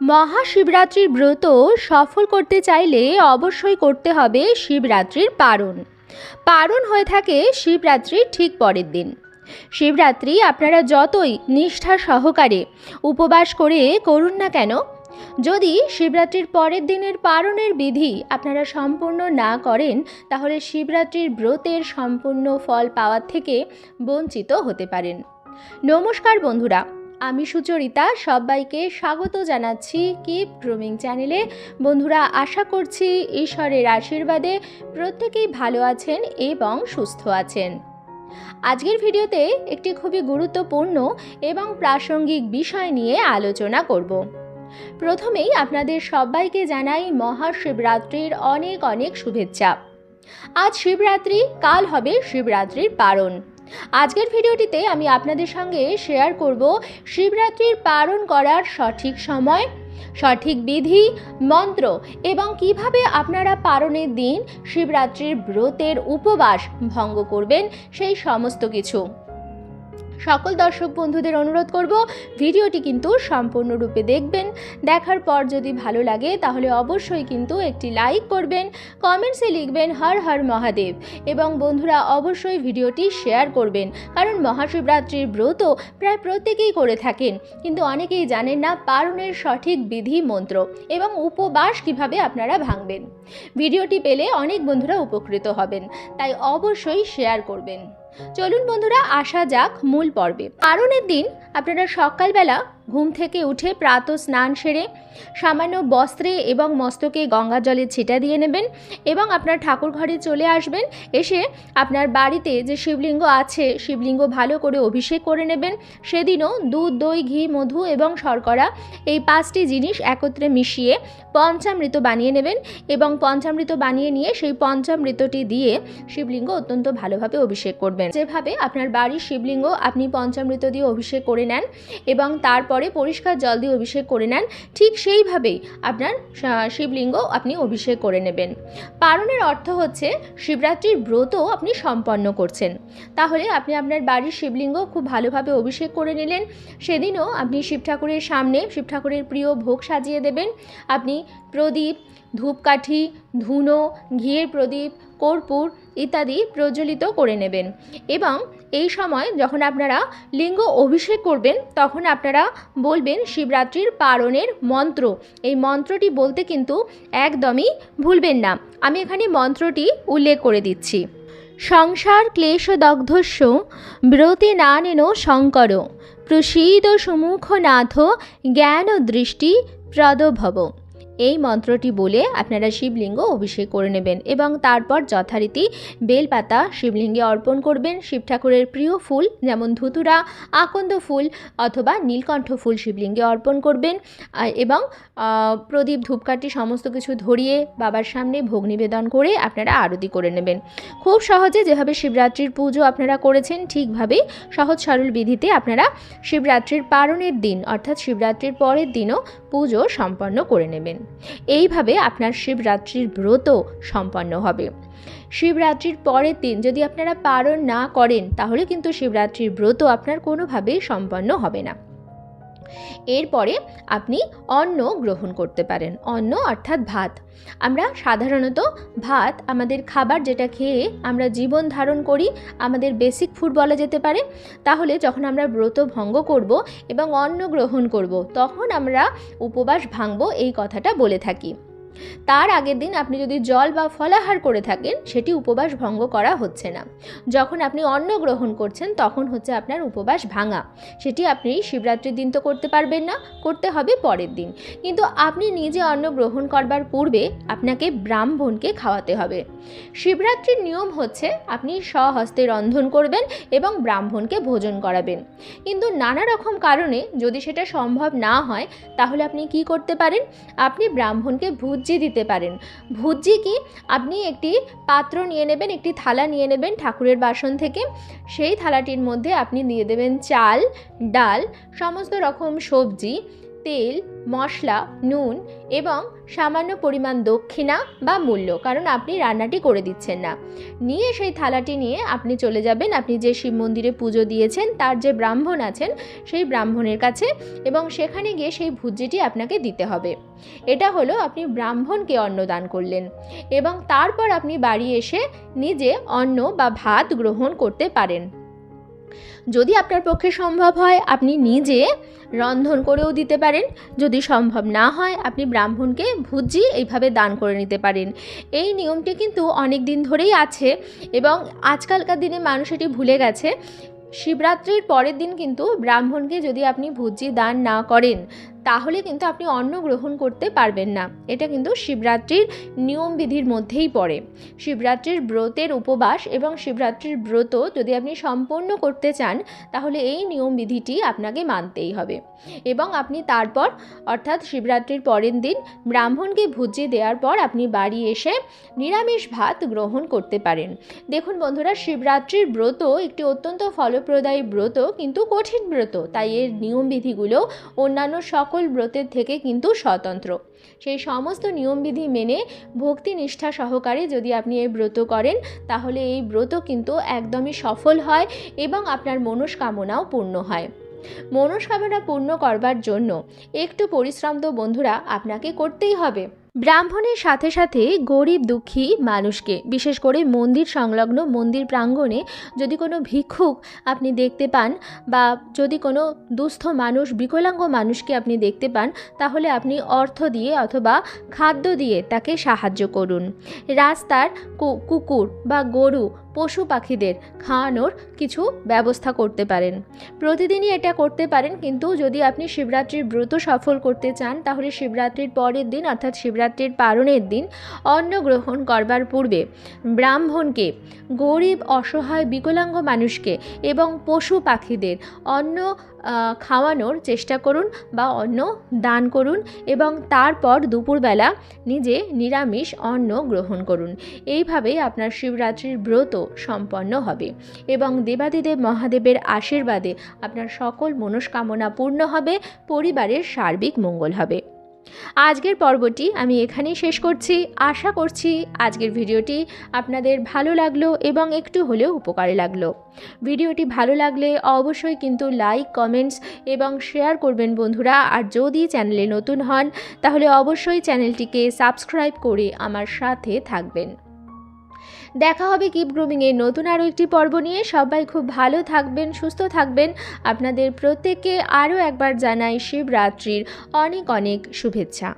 মহাশিবরাত্রির ব্রত সফল করতে চাইলে অবশ্যই করতে হবে শিবরাত্রির পারণ। পারণ হয়ে থাকে শিবরাত্রির ঠিক পরের দিন। শিবরাত্রি আপনারা যতই নিষ্ঠা সহকারে উপবাস করে করুন না কেন, যদি শিবরাত্রির পরের দিনের পারণের বিধি আপনারা সম্পূর্ণ না করেন, তাহলে শিবরাত্রির ব্রতের সম্পূর্ণ ফল পাওয়ার থেকে বঞ্চিত হতে পারেন। নমস্কার বন্ধুরা আমি সুচরিতা, সবাইকে স্বাগত জানাচ্ছি কিপ গ্রুমিং চ্যানেলে। বন্ধুরা, আশা করছি ঈশ্বরের আশীর্বাদে প্রত্যেকেই ভালো আছেন এবং সুস্থ আছেন। আজকের ভিডিওতে একটি খুবই গুরুত্বপূর্ণ এবং প্রাসঙ্গিক বিষয় নিয়ে আলোচনা করব। প্রথমেই আপনাদের সবাইকে জানাই মহাশিবরাত্রির অনেক অনেক শুভেচ্ছা। আজ শিবরাত্রি, কাল হবে শিবরাত্রির পারণ। আজকের ভিডিওটিতে আমি আপনাদের সঙ্গে শেয়ার করব শিবরাত্রির পালন করার সঠিক সময়, সঠিক বিধি, মন্ত্র এবং কীভাবে আপনারা পালনের দিন শিবরাত্রির ব্রতের উপবাস ভঙ্গ করবেন সেই সমস্ত কিছু। সকল দর্শক বন্ধুদের অনুরোধ করব, ভিডিওটি কিন্তু সম্পূর্ণরূপে দেখবেন দেখার পর যদি ভালো লাগে, তাহলে অবশ্যই কিন্তু একটি লাইক করবেন কমেন্টসে লিখবেন হর হর মহাদেব। এবং বন্ধুরা, অবশ্যই ভিডিওটি শেয়ার করবেন, কারণ মহাশিবরাত্রির ব্রত প্রায় প্রত্যেকেই করে থাকেন। কিন্তু অনেকেই জানেন না পারণের সঠিক বিধি মন্ত্র এবং উপবাস কীভাবে আপনারা ভাঙবেন। ভিডিওটি পেলে অনেক বন্ধুরা উপকৃত হবেন, তাই অবশ্যই শেয়ার করবেন। চলুন বন্ধুরা, আসা যাক মূল পর্বে। পারণের দিন আপনারা সকালবেলা ঘুম থেকে উঠে প্রাত স্নান সেরে সামান্য বস্ত্রে এবং মস্তকে গঙ্গা জলের ছিটা দিয়ে নেবেন এবং আপনার ঠাকুর ঘরে চলে আসবেন। এসে আপনার বাড়িতে যে শিবলিঙ্গ আছে, শিবলিঙ্গ ভালো করে অভিষেক করে নেবেন। সেদিনও দুধ, দই, ঘি, মধু এবং শর্করা এই পাঁচটি জিনিস একত্রে মিশিয়ে পঞ্চামৃত বানিয়ে নেবেন এবং পঞ্চামৃত বানিয়ে নিয়ে সেই পঞ্চামৃতটি দিয়ে শিবলিঙ্গ অত্যন্ত ভালোভাবে অভিষেক করবেন। যেভাবে আপনার বাড়ির শিবলিঙ্গ আপনি পঞ্চামৃত দিয়ে অভিষেক করে নেন এবং তারপরে পরিষ্কার জল দিয়ে অভিষেক করে নেন, ঠিক সেইভাবেই আপনার শিবলিঙ্গ আপনি অভিষেক করে নেবেন। পারণের অর্থ হচ্ছে শিবরাত্রির ব্রত আপনি সম্পন্ন করছেন। তাহলে আপনি আপনার বাড়ির শিবলিঙ্গ খুব ভালোভাবে অভিষেক করে নিলেন, সেদিনও আপনি শিব ঠাকুরের সামনে শিব ঠাকুরের প্রিয় ভোগ সাজিয়ে দেবেন। আপনি প্রদীপ, ধূপকাঠি, ধুনো, ঘিয়ের প্রদীপ কর্পূর ইত্যাদি প্রজ্বলিত করে নেবেন। এবং এই সময় যখন আপনারা লিঙ্গ অভিষেক করবেন, তখন আপনারা বলবেন শিবরাত্রির পারণের মন্ত্র। এই মন্ত্রটি বলতে কিন্তু একদমই ভুলবেন না। আমি এখানে মন্ত্রটি উল্লেখ করে দিচ্ছি। সংসার ক্লেশদগ্ধস্য ব্রতে না নানেন শঙ্কর। প্রসীদ সুমুখনাথ জ্ঞান দৃষ্টি প্রদভব। এই মন্ত্রটি বলে আপনারা শিবলিঙ্গ অভিষেক করে নেবেন এবং তারপর যথারীতি বেলপাতা শিবলিঙ্গে অর্পণ করবেন। শিব ঠাকুরের প্রিয় ফুল যেমন ধুতুরা, আকন্দ ফুল অথবা নীলকণ্ঠ ফুল শিবলিঙ্গে অর্পণ করবেন। এবং প্রদীপ, ধূপকাঠি সমস্ত কিছু ধরিয়ে বাবার সামনে ভোগ নিবেদন করে আপনারা আরতি করে নেবেন। খুব সহজে যেভাবে শিবরাত্রির পুজো আপনারা করেছেন ঠিকভাবেই সহজ সরল বিধিতে আপনারা শিবরাত্রির পারণের দিন অর্থাৎ শিবরাত্রির পরের দিনও পুজো সম্পন্ন করে নেবেন। এইভাবে আপনার শিবরাত্রির ব্রত সম্পন্ন হবে। শিবরাত্রির পরের দিন যদি আপনারা পারণ না করেন, তাহলে কিন্তু শিবরাত্রির ব্রত আপনার কোনোভাবেই সম্পন্ন হবে না। এরপরে আপনি অন্ন গ্রহণ করতে পারেন। অন্ন অর্থাৎ ভাত। আমরা সাধারণত ভাত আমাদের খাবার যেটা খেয়ে আমরা জীবন ধারণ করি, আমাদের বেসিক ফুড বলা যেতে পারে। তাহলে যখন আমরা ব্রত ভঙ্গ করব এবং অন্ন গ্রহণ করব, তখন আমরা উপবাস ভাঙব, এই কথাটা বলে থাকি। তার আগের দিন আপনি যদি জল বা ফলাহার করে থাকেন, সেটি উপবাস ভঙ্গ করা হচ্ছে না। যখন আপনি অন্ন গ্রহণ করছেন, তখন হচ্ছে আপনার উপবাস ভাঙা। সেটি আপনি শিবরাত্রির দিন তো করতে পারবেন না, করতে হবে পরের দিন। কিন্তু আপনি নিজে অন্ন গ্রহণ করবার পূর্বে আপনাকে ব্রাহ্মণকে খাওয়াতে হবে। শিবরাত্রির নিয়ম হচ্ছে, আপনি স্বহস্তে রন্ধন করবেন এবং ব্রাহ্মণকে ভোজন করাবেন। কিন্তু নানা রকম কারণে যদি সেটা সম্ভব না হয়, তাহলে আপনি কি করতে পারেন? আপনি ব্রাহ্মণকে ভুজ্জি দিতে পারেন। ভুজি কি? আপনি একটি পাত্র নিয়ে নেবেন, একটি থালা নিয়ে নেবেন ঠাকুরের বাসন থেকে। সেই থালাটির মধ্যে আপনি দিয়ে দেবেন চাল, ডাল, সমস্ত রকম সবজি। তেল, মশলা, নুন এবং সামান্য পরিমাণ দক্ষিণা বা মূল্য, কারণ আপনি রান্নাটি করে দিচ্ছেন না। নিয়ে সেই থালাটি নিয়ে আপনি চলে যাবেন, আপনি যে শিব মন্দিরে পুজো দিয়েছেন, তার যে ব্রাহ্মণ আছেন, সেই ব্রাহ্মণের কাছে এবং সেখানে গিয়ে সেই ভুজিটি আপনাকে দিতে হবে। এটা হলো আপনি ব্রাহ্মণকে অন্নদান করলেন এবং তারপর আপনি বাড়ি এসে নিজে অন্ন বা ভাত গ্রহণ করতে পারেন। যদি আপনার পক্ষে সম্ভব হয়, আপনি নিজে রন্ধন করেও দিতে পারেন। যদি সম্ভব না হয়, আপনি ব্রাহ্মণকে ভুজি এইভাবে দান করে নিতে পারেন। এই নিয়মটি কিন্তু অনেক দিন ধরেই আছে এবং আজকালকার দিনে মানুষ এটি ভুলে গেছে। শিবরাত্রির পরের দিন কিন্তু ব্রাহ্মণকে যদি আপনি ভুজি দান না করেন তাহলে কিন্তু আপনি অন্ন গ্রহণ করতে পারবেন না। এটা কিন্তু শিবরাত্রির নিয়মবিধির মধ্যেই পড়ে। শিবরাত্রির ব্রতের উপবাস এবং শিবরাত্রির ব্রত যদি আপনি সম্পন্ন করতে চান, তাহলে এই নিয়মবিধিটি আপনাকে মানতেই হবে। এবং আপনি তারপর, অর্থাৎ শিবরাত্রির পরের দিন ব্রাহ্মণকে ভুজি দেওয়ার পর আপনি বাড়ি এসে নিরামিষ ভাত গ্রহণ করতে পারেন। দেখুন বন্ধুরা, শিবরাত্রির ব্রত একটি অত্যন্ত ফলপ্রদায়ী ব্রত, কিন্তু কঠিন ব্রত। তাই এর নিয়মবিধিগুলো অন্যান্য সকল ব্রতের থেকে কিন্তু স্বতন্ত্র। সেই সমস্ত নিয়মবিধি মেনে ভক্তি নিষ্ঠা সহকারে যদি আপনি এই ব্রত করেন, তাহলে এই ব্রত কিন্তু একদমই সফল হয় এবং আপনার মনস্কামনাও পূর্ণ হয়। মনস্কামনা পূর্ণ করবার জন্য একটু পরিশ্রম তো বন্ধুরা আপনাকে করতেই হবে। ব্রাহ্মণের সাথে সাথে গরিব দুঃখী মানুষকে, বিশেষ করে মন্দির সংলগ্ন মন্দির প্রাঙ্গণে যদি কোনো ভিক্ষুক আপনি দেখতে পান বা যদি কোনো দুস্থ মানুষ, বিকলাঙ্গ মানুষকে আপনি দেখতে পান, তাহলে আপনি অর্থ দিয়ে অথবা খাদ্য দিয়ে তাকে সাহায্য করুন। রাস্তার কুকুর বা গরু পশু পাখিদের খাওয়ানোর কিছু ব্যবস্থা করতে পারেন। প্রতিদিনই এটা করতে পারেন, কিন্তু যদি আপনি শিবরাত্রির ব্রত সফল করতে চান, তাহলে শিবরাত্রির পরের দিন, অর্থাৎ শিবরাত্রির পারণের দিন অন্ন গ্রহণ করবার পূর্বে ব্রাহ্মণকে, গরিব, অসহায়, বিকলাঙ্গ মানুষকে এবং পশু পাখিদের অন্ন খাওয়ানোর চেষ্টা করুন বা অন্ন দান করুন এবং তারপর দুপুরবেলা নিজে নিরামিষ অন্ন গ্রহণ করুন। এইভাবেই আপনার শিবরাত্রির ব্রত সম্পন্ন হবে এবং দেবাদিদেব মহাদেবের আশীর্বাদে আপনার সকল মনস্কামনা পূর্ণ হবে, পরিবারের সার্বিক মঙ্গল হবে। আজকের পর্বটি আমি এখানেই শেষ করছি। আশা করছি আজকের ভিডিওটি আপনাদের ভালো লাগল এবং একটু হলেও উপকারে লাগল। ভিডিওটি ভালো লাগলে অবশ্যই কিন্তু লাইক, কমেন্টস এবং শেয়ার করবেন বন্ধুরা। আর যদি চ্যানেলে নতুন হন, তাহলে অবশ্যই চ্যানেলটিকে সাবস্ক্রাইব করে আমার সাথে থাকবেন। দেখা হবে কিপ গ্রুমিংয়ের নতুন আরও একটি পর্ব নিয়ে। সবাই খুব ভালো থাকবেন, সুস্থ থাকবেন। আপনাদের প্রত্যেককে আরও একবার জানাই শিবরাত্রির অনেক অনেক শুভেচ্ছা।